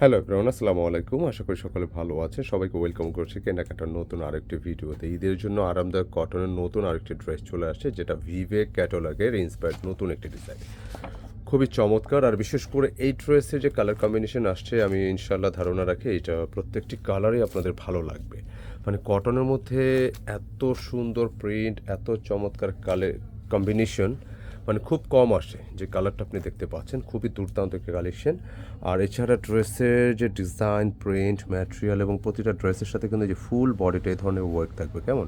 Hello everyone আসসালামু আলাইকুম। আশা করি সকলে ভালো আছে সবাইকে ওয়েলকাম করছি কেনাকাটার নতুন আরেকটি ভিডিওতে। ঈদের জন্য আরামদায়ক কটনের নতুন আরেকটি ড্রেস চলে আসছে, যেটা ভিভে ক্যাটালগের ইন্সপায়ার্ড নতুন একটি ডিজাইন খুবই চমৎকার। আর বিশেষ করে এই ড্রেসের যে কালার কম্বিনেশন আসছে, আমি ইনশাল্লাহ ধারণা রাখি এটা প্রত্যেকটি কালারই আপনাদের ভালো লাগবে। মানে কটনের মধ্যে এত সুন্দর প্রিন্ট এত চমৎকার কালার কম্বিনেশন মানে খুব কম আসে। যে কালারটা আপনি দেখতে পাচ্ছেন, খুবই দুর্দান্ত একটা কালেকশন আর এছাড়া ড্রেসের যে ডিজাইন প্রিন্ট ম্যাটেরিয়াল এবং প্রতিটা ড্রেসের সাথে কিন্তু যে ফুল বডিটা এই ধরনের ওয়ার্ক থাকবে, কেমন?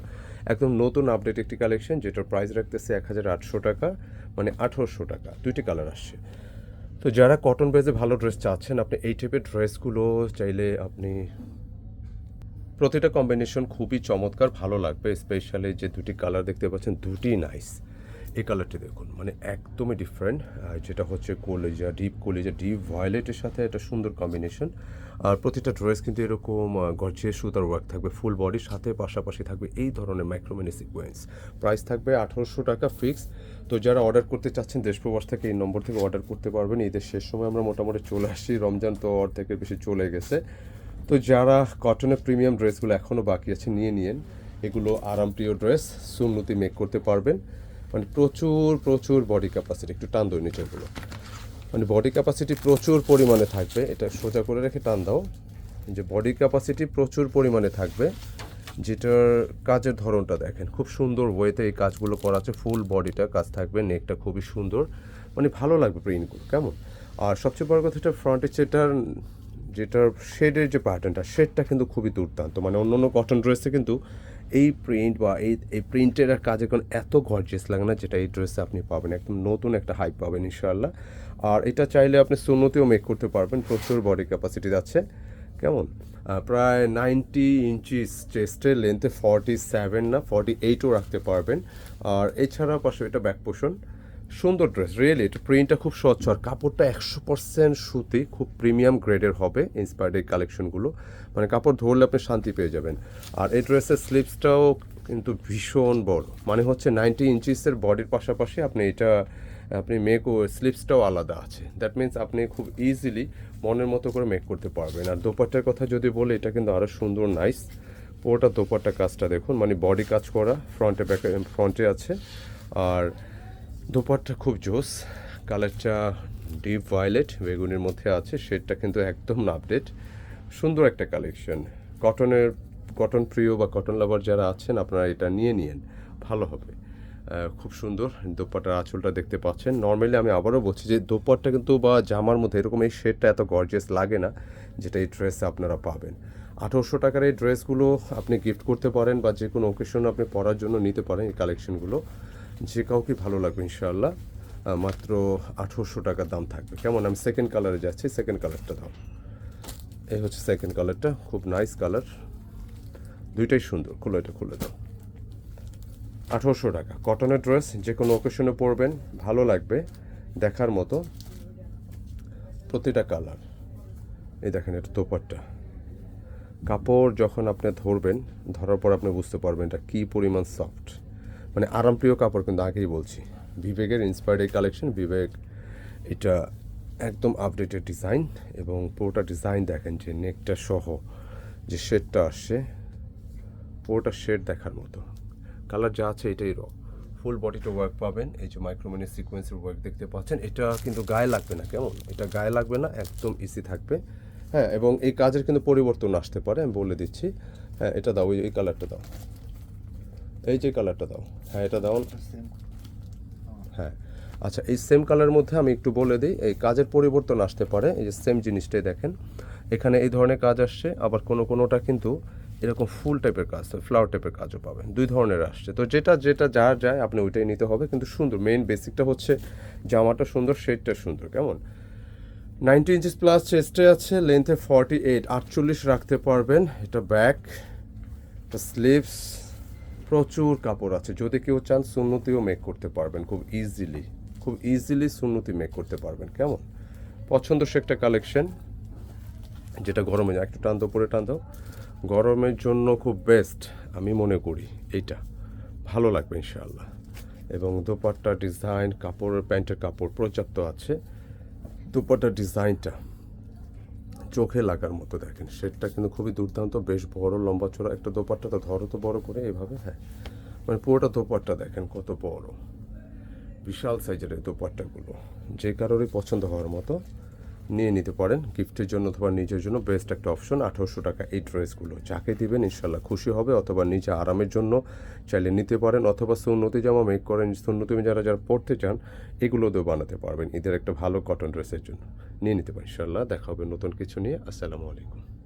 একদম নতুন আপডেট একটি কালেকশন যেটার প্রাইস রাখতেছে এক হাজার আটশো টাকা মানে আঠারোশো টাকা। দুইটি কালার আসছে। তো যারা কটন বেজে ভালো ড্রেস চাচ্ছেন, আপনি এই টাইপের ড্রেসগুলো চাইলে আপনি প্রতিটা কম্বিনেশন খুবই চমৎকার, ভালো লাগবে। স্পেশালি যে দুটি কালার দেখতে পাচ্ছেন, দুটি নাইস এই কালারটি দেখুন মানে একদমই ডিফারেন্ট যেটা হচ্ছে কলেজা ডিপ কলেজা ডিপ ভয়েলেটের সাথে একটা সুন্দর কম্বিনেশন আর প্রতিটা ড্রেস কিন্তু এরকম গর্জিয়াস সুতার ওয়ার্ক থাকবে ফুল বডির সাথে পাশাপাশি থাকবে এই ধরনের মাইক্রোমিনি সিকোয়েন্স প্রাইস থাকবে আঠারোশো টাকা ফিক্স তো যারা অর্ডার করতে চাচ্ছেন, দেশ প্রবাস থেকে এই নম্বর থেকে অর্ডার করতে পারবেন। ঈদের শেষ সময় আমরা মোটামুটি চলে আসছি, রমজান তো অর্ধেকের বেশি চলে গেছে। তো যারা কটনের প্রিমিয়াম ড্রেসগুলো এখনও বাকি আছে, নিয়ে নিয়েন। এগুলো আরামপ্রিয় ড্রেস সুন্নতি মেক করতে পারবেন। মানে প্রচুর প্রচুর বডি ক্যাপাসিটি একটু টান দই নিচেগুলো মানে বডি ক্যাপাসিটি প্রচুর পরিমাণে থাকবে, এটা সোজা করে রেখে টান দাও। যে বডি ক্যাপাসিটি প্রচুর পরিমাণে থাকবে, যেটার কাজের ধরনটা দেখেন, খুব সুন্দর ওয়েতে এই কাজগুলো করা আছে ফুল বডিটা কাজ থাকবে নেকটা খুবই সুন্দর মানে ভালো লাগবে প্রিন্টগুলো কেমন? আর সবচেয়ে বড় কথা এটা ফ্রন্টের যেটার যেটার শেডের যে প্যাটার্নটা শেডটা কিন্তু খুবই দুর্দান্ত মানে অন্য অন্য কটন ড্রেসে কিন্তু এই প্রিন্ট বা এই এই প্রিন্টের আর কাজের কোনো এত গর্জিয়াস লাগে না যেটা এই ড্রেসে আপনি পাবেন। একদম নতুন একটা হাইপ পাবেন ইনশাল্লাহ আর এটা চাইলে আপনি সুন্নতিও মেক করতে পারবেন। প্রচুর বডি ক্যাপাসিটি যাচ্ছে। কেমন? প্রায় নাইনটি ইঞ্চিস চেস্টের লেন্থে ফর্টি সেভেন না ফর্টি এইটও রাখতে পারবেন। আর এছাড়া পাশে এটা ব্যাক পোষণ সুন্দর ড্রেস রিয়েলি এটা প্রিন্টটা খুব স্বচ্ছ আর কাপড়টা একশো পার্সেন্ট সুতি, খুব প্রিমিয়াম গ্রেডের হবে ইন্সপায়ার্ড এই কালেকশনগুলো মানে কাপড় ধরলে আপনি শান্তি পেয়ে যাবেন। আর এই ড্রেসের স্লিপসটাও কিন্তু ভীষণ বড়। মানে হচ্ছে নাইনটি ইঞ্চিসের বডির পাশাপাশি আপনি এটা, আপনি মেক স্লিপসটাও আলাদা আছে। দ্যাট মিন্স আপনি খুব ইজিলি মনের মতো করে মেক করতে পারবেন। আর দোপাট্টার কথা যদি বলে, এটা কিন্তু আরও সুন্দর নাইস পুরোটা দোপাট্টা কাজটা দেখুন মানে বডি কাজ করা ফ্রন্টে ব্যাকে ফ্রন্টে আছে। আর দোপাট্টা খুব জোস, কালারটা ডিপ ভায়োলেট, বেগুনের মধ্যে আছে, শেডটা কিন্তু একদম আপডেট। সুন্দর একটা কালেকশন। কটনের, কটন প্রিয় বা কটন লাভার যারা আছেন, আপনারা এটা নিয়ে নিন ভালো হবে। খুব সুন্দর দোপাট্টার আঁচলটা দেখতে পাচ্ছেন। নর্মালি আমি আবারও বলছি যে দোপাট্টা কিন্তু বা জামার মধ্যে এরকম এই শেডটা এত গর্জিয়াস লাগে না, যেটা এই ড্রেসে আপনারা পাবেন। আঠারোশো টাকার এই ড্রেসগুলো আপনি গিফট করতে পারেন বা যে কোনো ওকেশন আপনি পরার জন্য নিতে পারেন এই কালেকশনগুলো যে কাউকে ভালো লাগবে ইনশাআল্লাহ মাত্র আঠারোশো টাকা দাম থাকবে। কেমন? আমি সেকেন্ড কালারে যাচ্ছি সেকেন্ড কালারটা দাও। এই হচ্ছে সেকেন্ড কালারটা খুব নাইস কালার দুইটাই সুন্দর, খুলে এটা, খুলে দাও। আঠারোশো টাকা। কটনের ড্রেস যে কোনো ওকেশনে পরবেন, ভালো লাগবে, দেখার মতো। প্রতিটা কালার এই দেখেন, এটা তোপারটা কাপড় যখন আপনি ধরবেন, ধরার পর আপনি বুঝতে পারবেন এটা কী পরিমাণ সফট মানে আরামপ্রিয় কাপড় কিন্তু আগেই বলছি। বিবেকের ইন্সপায়ার্ড এই কালেকশন বিবেক এটা একদম আপডেটেড ডিজাইন এবং পুরোটা ডিজাইন দেখেন যে নেকটা সহ যে শেডটা আসছে, পুরোটা শেড দেখার মতো। কালার যা আছে এটাই র ফুল বডিটা ওয়ার্ক পাবেন, এই যে মাইক্রোমিনি সিকোয়েন্সের ওয়ার্ক দেখতে পাচ্ছেন, এটা কিন্তু গায়ে লাগবে না, কেমন? এটা গায়ে লাগবে না, একদম ইজি থাকবে। হ্যাঁ এবং এই কাজের কিন্তু পরিবর্তন আসতে পারে, আমি বলে দিচ্ছি। হ্যাঁ এটা দাও, এই কালারটা দাও। এই যে কালারটা দাও। হ্যাঁ এটা দাও। হ্যাঁ। আচ্ছা এই সেম কালারের মধ্যে আমি একটু বলে দিই এই কাজের পরিবর্তন আসতে পারে এই যে সেম জিনিসটাই দেখেন। এখানে এই ধরনের কাজ আসছে আবার কোনো কোনোটা কিন্তু এরকম ফুল টাইপের কাজ ফ্লাওয়ার টাইপের কাজও পাবেন। দুই ধরনের আসছে। তো যেটা যেটা যার যায় আপনি ওইটাই নিতে হবে কিন্তু সুন্দর। মেইন বেসিকটা হচ্ছে জামাটা সুন্দর শেডটা সুন্দর কেমন? নাইনটি ইঞ্চিস প্লাস চেস্টে আছে লেন্থে ফর্টি এইট আটচল্লিশ রাখতে পারবেন। এটা ব্যাক এটা স্লিভস প্রচুর কাপড় আছে। যদি কেউ চান সুন্নতিও মেক করতে পারবেন। খুব ইজিলি খুব ইজিলি সুন্নতি মেক করতে পারবেন। কেমন? পছন্দ সে একটা কালেকশন যেটা গরমে একটু টান দাও পরে টান দাও। গরমের জন্য খুব বেস্ট আমি মনে করি, এইটা। ভালো লাগবে ইনশাআল্লাহ। এবং দোপাট্টা ডিজাইন কাপড়ের, প্যান্টের কাপড় পর্যাপ্ত আছে। দোপাট্টার ডিজাইনটা চোখে লাগার মতো দেখেন। সেটটা কিন্তু খুবই দুর্দান্ত, বেশ বড়, লম্বা চড়া একটা দোপাট্টা। তো ধরো তো বড় করে এভাবে হ্যাঁ। মানে পুরোটা দোপাট্টা দেখেন কত বড়। বিশাল সাইজের এই দোপাট্টাগুলো। যে কারোরই পছন্দ হওয়ার মতো। নিয়ে নিতে পারেন। গিফটের জন্য অথবা নিজের জন্য বেস্ট একটা অপশন, আঠারোশো টাকা এই ড্রেসগুলো। যাকে দিবেন ইনশাল্লাহ খুশি হবে অথবা নিজে আরামের জন্য চাইলে নিতে পারেন অথবা সুন্নতি জামা মেক করেন। সুন্নতি যারা যারা পড়তে চান, এগুলোতেও বানাতে পারবেন। ঈদের একটা ভালো কটন ড্রেসের জন্য। নিয়ে নিতে পারেন ইনশাল্লাহ দেখা হবে নতুন কিছু নিয়ে। আসসালামু আলাইকুম।